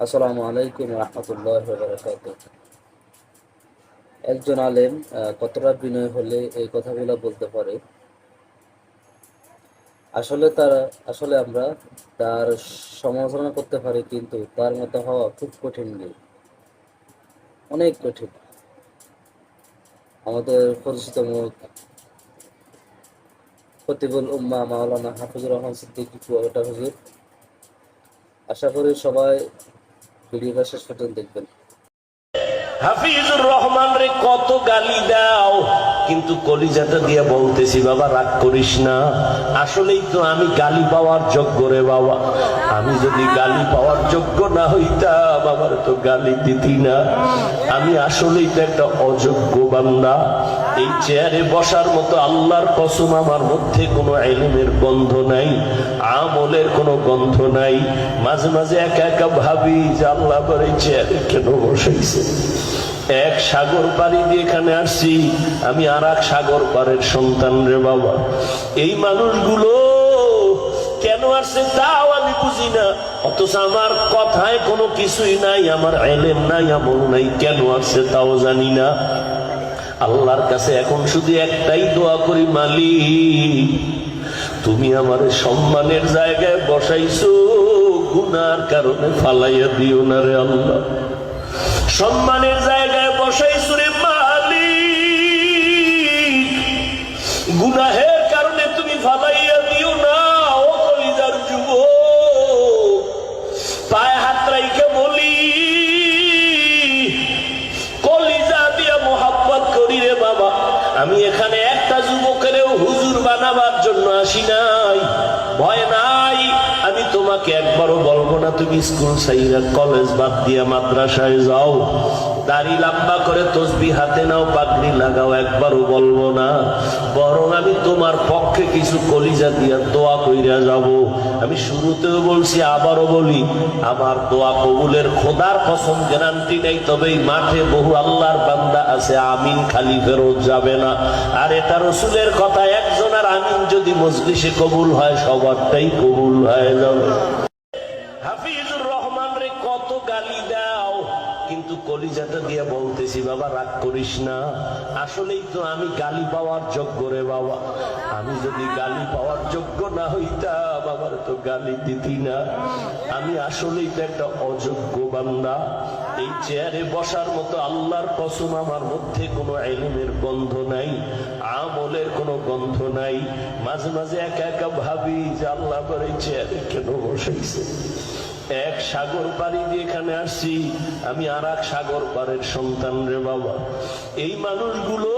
আসসালামু আলাইকুম রহমতুল্লাহ বারকাত একজন আলেম কতটা বিনয় হলে এই কথাগুলো বলতে পারে? আসলে তার, আসলে আমরা তার সমালোচনা করতে পারি, কিন্তু তার মতো হওয়া খুব কঠিন নেই। অনেক কঠিন। আমাদের পরিচিত মুখ খতিবুল উম্মা মাওলানা হাফিজুর রহমান সিদ্দিকী হুজুর। আশা করি সবাই ভিডিওটা শেষ পর্যন্ত দেখবেন। হাফিজুর রহমান রে, কত গালি দাও। কিন্তু কলিজাটা দিয়ে বলতেছি, বাবা, রাগ করিস না। আসলেই তো আমি গালি পাওয়ার যোগ্য রে, বাবা। আমি যদি গালি পাওয়ার যোগ্য না হইতাম, আমার তো গালি দিতি না। আমি আসলেই তো একটা অযোগ্য বান্দা। এই চেয়ারে বসার মতো আল্লাহর কসম আমার মধ্যে কোনো এলিমের গন্ধ নাই, আমলের কোনো গন্ধ নাই। মাঝে মাঝে একা একা ভাবি যে আল্লাহ এই চেয়ারে কেন বসাইছে এক সাগর পাড়ি দিয়ে এখানে আসছি, আমি আর এক সাগর পাড়ের সন্তান রে বাবা। এই মানুষগুলো কেন আসছে তাও আমি বুঝি না, অথচ আমার কথায় কোনো কিছুই নাই, আমার এলেম নাই, আমল নাই, কেন আসছে তাও জানি না। আল্লাহর কাছে এখন শুধু একটাই দোয়া করি, মালিক, তুমি আমার সম্মানের জায়গায় বসাইছো, গুনার কারণে ফালাইয়া দিও না রে আল্লাহ। সম্মানের জায়গায় আমি এখানে একটা যুবকেরও হুজুর বানাবার জন্য আসি নাই। ভয় আমি তোমাকে একবারও বলব না, তুমি স্কুল সাইরা কলেজ বাদ দিয়া মাদ্রাসায় যাও। দাড়ি লম্বা করে তসবি হাতে নাও, পাগড়ি লাগাও, একবারও বলব না। বরং আমি তোমার পক্ষে কিছু কলিজা দিয়া দোয়া কইরা যাব। আমি শুরুতেও বলছি, আবারও বলি, আমার দোয়া কবুলের খোদার কসম গ্যারান্টি নেই, তবে এই মাঠে বহু আল্লাহর বান্দা আছে, আমিন খালি ফেরত যাবে না। আর এটা রসুলের কথা, একজন আর আমিন যদি মজলিসে কবুল হয়, সবারটাই কবুল হয়ে যাবে। হাফিজুর রহমান রে, কত গালি দাও। কিন্তু কলিজাটা দিয়ে বলতেছি, বাবা, রাগ করিস না। আসলেই তো আমি গালি পাওয়ার যোগ্য রে, বাবা। আমি যদি গালি পাওয়ার যোগ্য না হইতাম, আমার তো গালি দিতি না। আমি আসলেই তো একটা অযোগ্য বান্দা। এই চেয়ারে বসার মতো আল্লাহর কসম আমার মধ্যে কোনো এলমের গন্ধ নাই, আমলের কোনো গন্ধ নাই। মাঝে মাঝে একা একা ভাবি যে আল্লাহ এই চেয়ারে কেন বসাইছে এক সাগর পাড়ি দিয়ে এখানে আসছি, আমি আর এক সাগর পাড়ের সন্তান রে বাবা। এই মানুষগুলো